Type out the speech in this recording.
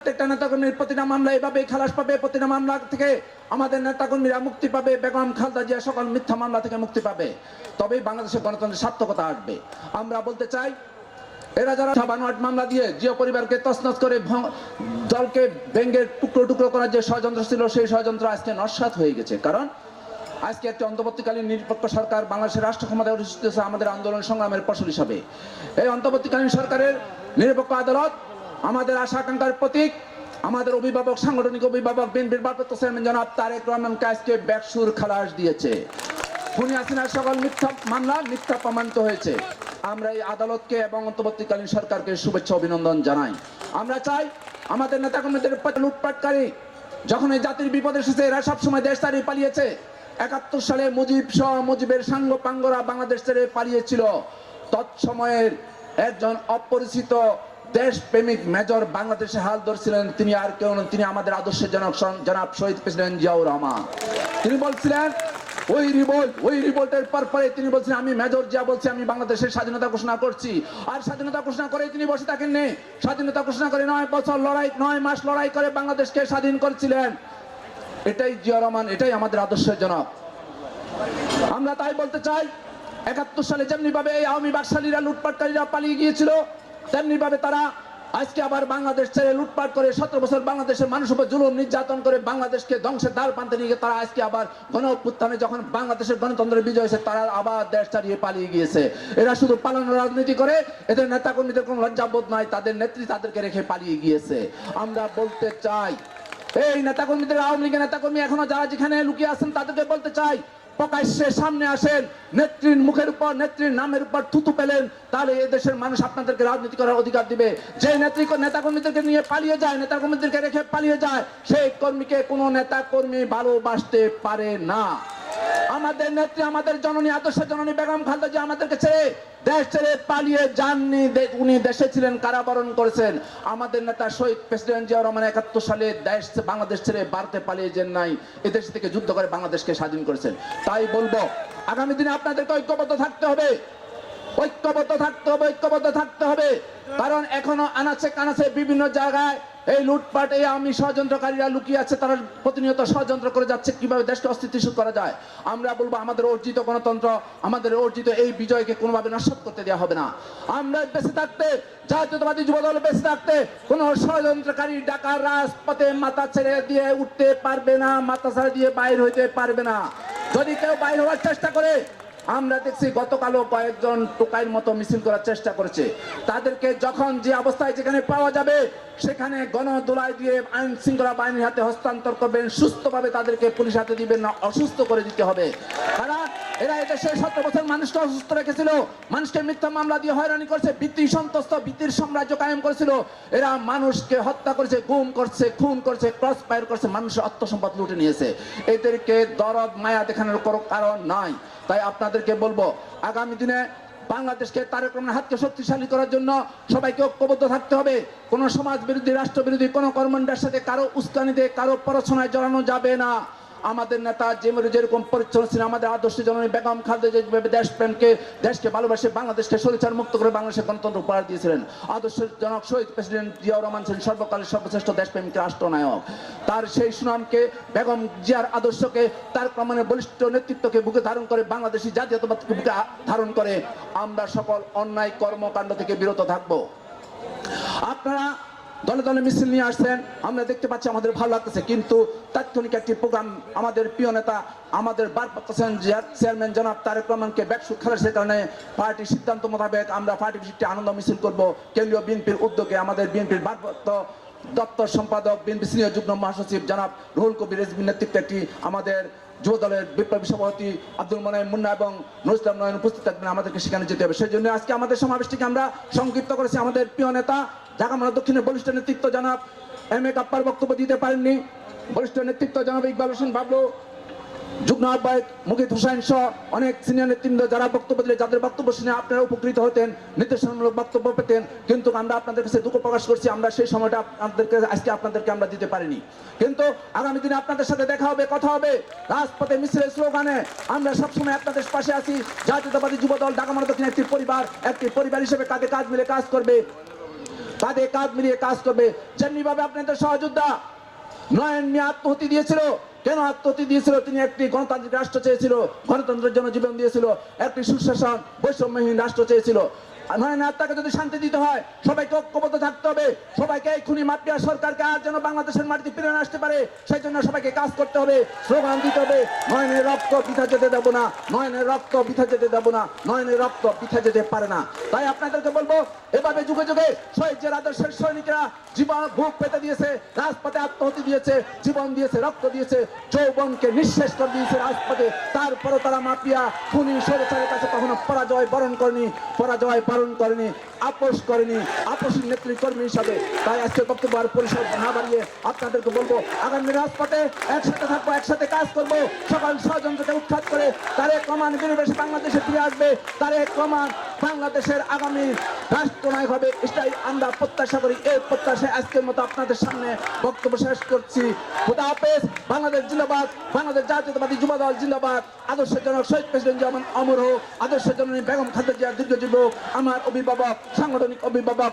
প্রত্যেকটা নেতাকর্মীর প্রতিটা মামলা এভাবে খালাস পাবে, প্রতিটা মামলা থেকে আমাদের নেতাকর্মীরা মুক্তি পাবে, বেগম খালদা জিয়া সকল মিথ্যা মামলা থেকে মুক্তি পাবে। তবেই বাংলাদেশের গণতন্ত্রের সার্থকতা আসবে। আমরা বলতে চাই, এরা যারা বানোয়াট মামলা দিয়ে জিও পরিবারকে তছনছ করে দলকে ভেঙ্গে টুকরো টুকরো করার যে ষড়যন্ত্র ছিল, সেই ষড়যন্ত্র আজকে নস্বাত হয়ে গেছে। কারণ, আজকে একটি অন্তর্বর্তীকালীন নিরপেক্ষ সরকার বাংলাদেশের রাষ্ট্র ক্ষমতায় অধিষ্ঠিত হয়েছে, আমাদের আন্দোলন সংগ্রামের ফসল হিসাবে। এই অন্তর্বর্তীকালীন সরকারের নিরপেক্ষ আদালত আমাদের আশা আকাঙ্ক্ষার প্রতীক, আমাদের অভিভাবক, সাংগঠনিক অভিভাবক, বিএনপির ভারপ্রাপ্ত চেয়ারম্যান জনাব তারেক রহমানকে আজকে ব্যাকসুর খালাস দিয়েছে। খুনি হাসিনার সকল মিথ্যা মামলা মিথ্যা প্রমাণিত হয়েছে। আমরা এই আদালতকে এবং অন্তর্বর্তীকালীন সরকারকে শুভেচ্ছা, অভিনন্দন জানাই। আমরা চাই আমাদের নেতাকর্মীদের লুটপাটকারী, যখন এই জাতির বিপদ এসেছে, এরা সবসময় দেশ তাড়িয়ে পালিয়েছে। একাত্তর সালে মুজিব সহ মুজিবের সাঙ্গ পাঙ্গরা বাংলাদেশ ছেড়ে পালিয়েছিল। তৎসময়ের একজন অপরিচিত দেশপ্রেমিক মেজর বাংলাদেশে হাল ধরছিলেন তিনি আর কেউ নন, তিনি আমাদের আদর্শের জনক জনাব শহীদ প্রেসিডেন্ট জিয়াউর রহমান। তিনি বলছিলেন, ওই রিভোল্ট ওই রিভোল্টের পরপরে তিনি বলছেন আমি মেজর জিয়া বলছি, আমি বাংলাদেশের স্বাধীনতা ঘোষণা করছি। আর স্বাধীনতা ঘোষণা করে তিনি বসে থাকেন নেই স্বাধীনতা ঘোষণা করে নয় বছর লড়াই, নয় মাস লড়াই করে বাংলাদেশকে স্বাধীন করেছিলেন। এটাই জিয়া রহমান, এটাই আমাদের আদর্শের জনক। আমরা তাই বলতে চাই, একাত্তর সালে যেমনি ভাবে এই আওয়ামী বাকশালীরা, লুটপাটকারীরা পালিয়ে গিয়েছিল তেমনি ভাবে তারা আজকে আবার বাংলাদেশ ছেড়ে লুটপাট করে সতেরো বছর বাংলাদেশের মানুষ উপর জুলুম নির্যাতন করে বাংলাদেশকে ধ্বংসের দ্বার প্রান্তে নিয়ে তারা আজকে আবার গণ অভ্যুত্থানে যখন বাংলাদেশের গণতন্ত্রের বিজয় হয়েছে, তারা আবার দেশ ছাড়িয়ে পালিয়ে গিয়েছে। এরা শুধু পালানোর রাজনীতি করে, এদের নেতা কর্মীদের কোনো লজ্জাবোধ নাই, তাদের নেত্রী তাদেরকে রেখে পালিয়ে গিয়েছে। আমরা বলতে চাই, এই নেতাকর্মীদের, আওয়ামী লীগের নেতাকর্মী এখনও যারা যেখানে লুকিয়ে আছেন, তাদেরকে বলতে চাই প্রকাশ্যে সামনে আসেন, নেত্রীর মুখের উপর, নেত্রীর নামের উপর থুতু পেলেন, তাহলে এই দেশের মানুষ আপনাদেরকে রাজনীতি করার অধিকার দিবে। যে নেত্রী নেতাকর্মীদেরকে নিয়ে পালিয়ে যায় নেতা নেতাকর্মীদেরকে রেখে পালিয়ে যায়, সেই কর্মীকে কোনো নেতা কর্মী ভালোবাসতে পারে না। আমাদের নেত্রী, আমাদের জননী, আদর্শ জননী বেগম খালদা যে আমাদেরকে ছেড়ে দেশ ছেড়ে পালিয়ে যাননি। উনি দেশে ছিলেন, কারাবরণ করেছেন। আমাদের নেতা শহীদ প্রেসিডেন্ট জিয়া রহমান একাত্তর সালে দেশ বাংলাদেশ ছেড়ে ভারতে পালিয়ে যান নাই। এদেশ থেকে যুদ্ধ করে বাংলাদেশকে স্বাধীন করেছেন। তাই বলব, আগামী দিনে আপনাদেরকে ঐক্যবদ্ধ থাকতে হবে। ঐক্যবদ্ধ থাকতে হবে, ঐক্যবদ্ধ থাকতে হবে। কারণ এখনও আনাচে কানাচে বিভিন্ন জায়গায় এই লুটপাট, এই আমি ষড়যন্ত্রকারীরা লুকিয়ে আছে, তারা প্রতিনিয়ত ষড়যন্ত্র করে যাচ্ছে, কীভাবে দেশকে অস্থিতিশীল করা যায়? আমরা বলব, আমাদের অর্জিত গণতন্ত্র, আমাদের অর্জিত এই বিজয়কে কোনোভাবে নস্বাত করতে দেওয়া হবে না। আমরা বেঁচে থাকতে, জাতীয়তাবাদী যুবদল বেঁচে থাকতে, কোনো ষড়যন্ত্রকারী ডাকার রাজপথে মাথা ছেড়ে দিয়ে উঠতে পারবে না, মাথা ছেড়ে দিয়ে বাইর হইতে পারবে না। যদি কেউ বাইর হওয়ার চেষ্টা করে আমরা দেখছি গতকালও কয়েকজন টোকাইয়ের মতো মিছিল করার চেষ্টা করেছে। তাদেরকে যখন যে অবস্থায় যেখানে পাওয়া যাবে, সেখানে গণদোলায় দিয়ে আইন শৃঙ্খলা বাহিনীর হাতে হস্তান্তর করবেন, সুস্থভাবে তাদেরকে পুলিশ হাতে দিবেন না অসুস্থ করে দিতে হবে। কারণ এরা এদেশে সতেরো বছর মানুষকে অসুস্থ রেখেছিল। মানুষকে মিথ্যা মামলা দিয়ে হয়রানি করছে বৃত্তি সন্তস্ত বৃত্তির সাম্রাজ্য কায়েম করেছিল। এরা মানুষকে হত্যা করেছে, গুম করছে, খুন করছে ক্রস ফায়ার করছে, মানুষের আত্মসম্পদ লুটে নিয়েছে। এদেরকে দরদ, মায়া দেখানোর কোনো কারণ নাই। তাই আপনাদেরকে বলব, আগামী দিনে বাংলাদেশকে তারেক হাতকে শক্তিশালী করার জন্য সবাইকে ঐক্যবদ্ধ থাকতে হবে। কোন সমাজ বিরোধী রাষ্ট্র বিরোধী কোন কর্মন্ডার সাথে কারও উস্কানিতে কারও পড়াশোনায় জড়ানো যাবে না। আমাদের নেতা যেমন যেরকম পরিচ্ছন্ন ছিলেন, আমাদের আদর্শ জননী বেগম খালদা যেভাবে দেশপ্রেমকে দেশকে ভালোবাসে, বাংলাদেশকে সরিচার মুক্ত করে বাংলাদেশের গণতন্ত্র উপহার দিয়েছিলেন। আদর্শ জনক শহীদ প্রেসিডেন্ট জিয়াউর রহমান ছিলেন সর্বকালের সর্বশ্রেষ্ঠ দেশপ্রেমিক রাষ্ট্রনায়ক। তার সেই সুনামকে বেগম জিয়ার আদর্শকে, তার প্রমাণের বলিষ্ঠ নেতৃত্বকে বুকে ধারণ করে বাংলাদেশি জাতীয়তাবাদকে বুকে ধারণ করে আমরা সকল অন্যায় কর্মকাণ্ড থেকে বিরত থাকব। আপনারা দলে দলে মিছিল নিয়ে আসছেন। আমরা দেখতে পাচ্ছি আমাদের ভালো লাগতেছে, কিন্তু তাৎক্ষণিক একটি প্রোগ্রাম আমাদের প্রিয় নেতা, আমাদের ভারপ্রাপ্ত চেয়ারম্যান জনাব তারেক রহমানকে ব্যাকসুর খালাসের কারণে পার্টির সিদ্ধান্ত মোতাবেক আমরা পার্টি ভিত্তিক আনন্দ মিছিল করব। কেন্দ্রীয় বিএনপির উদ্যোগে আমাদের বিএনপির ভারপ্রাপ্ত দপ্তর সম্পাদক, বিএনপি সিনিয়র যুগ্ম মহাসচিব জনাব রুহুল কবির রেজবির নেতৃত্বে একটি আমাদের যুব দলের বিপ্লবী সভাপতি আব্দুল মনাই মুন্না এবং নুরুস্লাম নয়ন উপস্থিত থাকবেন আমাদেরকে সেখানে যেতে হবে। সেই জন্য আজকে আমাদের সমাবেশটিকে আমরা সংক্ষিপ্ত করেছি। আমাদের প্রিয় নেতা ঢাকা মহানগর দক্ষিণের বলিষ্ঠ নেতৃত্ব জানাব। এম এ কাপ্পার বক্তব্য দিতে পারেননি। বরিষ্ঠ নেতৃত্ব জানাব ইকবাল হোসেন বাবলু, যুগ্ম আহ্বায়ক মুকিত হোসেন সহ অনেক সিনিয়র নেতৃত্ব যারা বক্তব্য দিলে যাদের বক্তব্য শুনে আপনারা উপকৃত হতেন, নির্দেশনামূলক বক্তব্য পেতেন। কিন্তু আমরা আপনাদের কাছে দুঃখ প্রকাশ করছি, আমরা সেই সময়টা আপনাদেরকে, আজকে আপনাদেরকে আমরা দিতে পারিনি। কিন্তু আগামী দিনে আপনাদের সাথে দেখা হবে, কথা হবে। রাজপথে মিছিলের স্লোগানে আমরা সবসময় আপনাদের পাশে আছি। জাতীয়তাবাদী যুবদল, ঢাকা মহানগর দক্ষিণ একটি পরিবার একটি পরিবার হিসেবে কাঁধে কাজ মিলে কাজ করবে? কাঁধে কাঁধ মিলিয়ে কাজ করবে। যেমনি ভাবে আপনাদের সহযোদ্ধা নয়ন মিয়া আত্মহতি দিয়েছিল। কেন আত্মহতি দিয়েছিল? তিনি একটি গণতান্ত্রিক রাষ্ট্র চেয়েছিল। গণতন্ত্রের জন্য জীবন দিয়েছিল। একটি সুশাসন বৈষম্যহীন রাষ্ট্র চেয়েছিল। আর আত্মাকে যদি শান্তি দিতে হয়, সবাইকে ঐক্যবদ্ধ থাকতে হবে। সবাইকে এই খুনি মাফিয়া সরকারকে আর যেন বাংলাদেশের মাটিতে ফিরে আসতে পারে, সেই জন্য সবাইকে কাজ করতে হবে, স্লোগান দিতে হবে নয়নের রক্ত পিঠা যেতে দেব না নয়নের রক্ত পিঠা যেতে দেব না নয়নের রক্ত পিঠা যেতে পারে না। তাই আপনাদেরকে বলব, এভাবে যুগে যুগে শহীদের আদর্শের সৈনিকরা জীবন বুক পেতে দিয়েছে, রাজপথে আত্মহতি দিয়েছে, জীবন দিয়েছে, রক্ত দিয়েছে, যৌবনকে নিঃশেষ করে দিয়েছে রাজপথে। তারপরও তারা মাফিয়া, খুনি স্বৈরাচারের কাছে পরাজয় বরণ করেনি, পরাজয় বরণ করেনি, আপোষ করেনি, আপোষের নেত্রী কর্মী হিসাবে। তাই আজকে বক্তব্য আর পরিষদ না বাড়িয়ে আপনাদেরকে বলব, আগামী রাজপথে একসাথে থাকব, একসাথে কাজ করব, সকাল ষড়যন্ত্রকে উৎখাত করে তারে কমান বেশি বাংলাদেশে ফিরে আসবে তারে কমান বাংলাদেশের আগামী রাষ্ট্রনায়ক হবে এটাই আমরা প্রত্যাশা করি। এই প্রত্যাশায় আজকের মতো আপনাদের সামনে বক্তব্য শেষ করছি। খুদা হাফেজ। বাংলাদেশ জিন্দাবাদ। বাংলাদেশ জাতীয়তাবাদী যুব দল জিন্দাবাদ। আদর্শ জনক শহীদ প্রেসিডেন্ট যেমন অমর হোক। আদর্শ জননী বেগম খাদ্য জিয়া দীর্ঘজীব আমার অভিভাবক, সাংগঠনিক অভিভাবক।